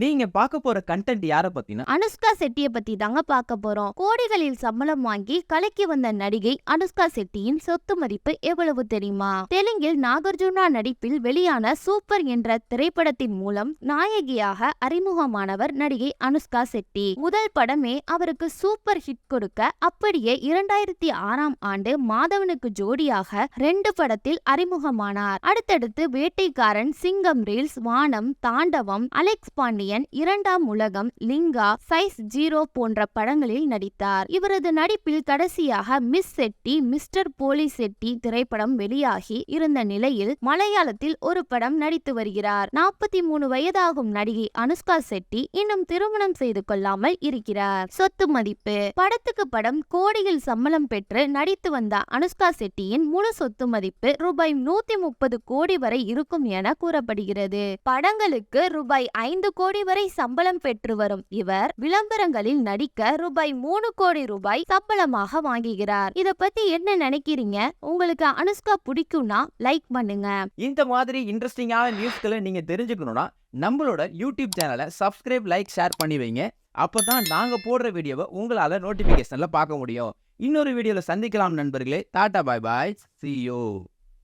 நீங்க பார்க்க போற கண்டென்ட் யாரை பத்தினா? அனுஷ்கா செட்டியை பத்தி தாங்க பார்க்க போறோம். கோடிகளில் சம்பளம் வாங்கி கலக்கி வந்த நடிகை அனுஷ்கா செட்டியின் சொத்து மதிப்பு எவ்வளவு தெரியுமா? தெலுங்கில் நாகார்ஜுனா நடிப்பில் வெளியான சூப்பர் என்ற திரைப்படத்தின் மூலம் நாயகியாக அறிமுகமானவர் நடிகை அனுஷ்கா செட்டி. முதல் படமே அவருக்கு சூப்பர் ஹிட் கொடுக்க அப்படியே இரண்டாயிரத்தி ஆறாம் ஆண்டு மாதவனுக்கு ஜோடியாக ரெண்டு படத்தில் அறிமுகமானார். அடுத்தடுத்து வேட்டைக்காரன் சிங்கம் ரீல்ஸ் வானம் தாண்டவம் அலெக்ஸ் பாண்டியன் இரண்டாம் உலகம் லிங்கா சைஸ் ஜீரோ போன்ற படங்களில் நடித்தார். இவரது நடிப்பில் கடைசியாக மிஸ் செட்டி மிஸ்டர் போலி செட்டி திரைப்படம் வெளியாகி இருந்த நிலையில் மலையாளத்தில் ஒரு படம் நடித்து வருகிறார். நாற்பத்தி மூணு வயதாகும் நடிகை அனுஷ்கா செட்டி இன்னும் திருமணம் செய்து கொள்ளாமல் இருக்கிறார். சொத்து மதிப்பு. படத்துக்கு படம் கோடியில் சம்பளம் பெற்று நடித்து வந்த அனுஷ்கா செட்டியின் முழு சொத்து மதிப்பு ரூபாய் நூத்தி முப்பது கோடி வரை இருக்கும் என கூறப்படுகிறது. படங்களுக்கு ரூபாய் ஐந்து கோடி வரை சம்பளம் பெற்று வரும் இவர் விளம்பரங்களில் நடிக்க ரூபாய் மூணு கோடி ரூபாய் சம்பளமாக வாங்குகிறார். இத பத்தி என்ன நினைக்கிறீங்க? உங்களுக்கு அனுஷ்கா பிடிக்கும்னா லைக் பண்ணுங்க. இந்த மாதிரி இன்ட்ரெஸ்டிங்கான நியூஸ்களை நீங்க தெரிஞ்சுக்கணும்னா நம்மளோட யூடியூப் சேனலை சப்ஸ்கிரைப் லைக் ஷேர் பண்ணி வைங்க. அப்பதான் நாங்க போடுற வீடியோவை உங்களால நோட்டிபிகேஷன்ல பார்க்க முடியும். இன்னொரு வீடியோல சந்திக்கலாம் நண்பர்களே. Tata bye bye see you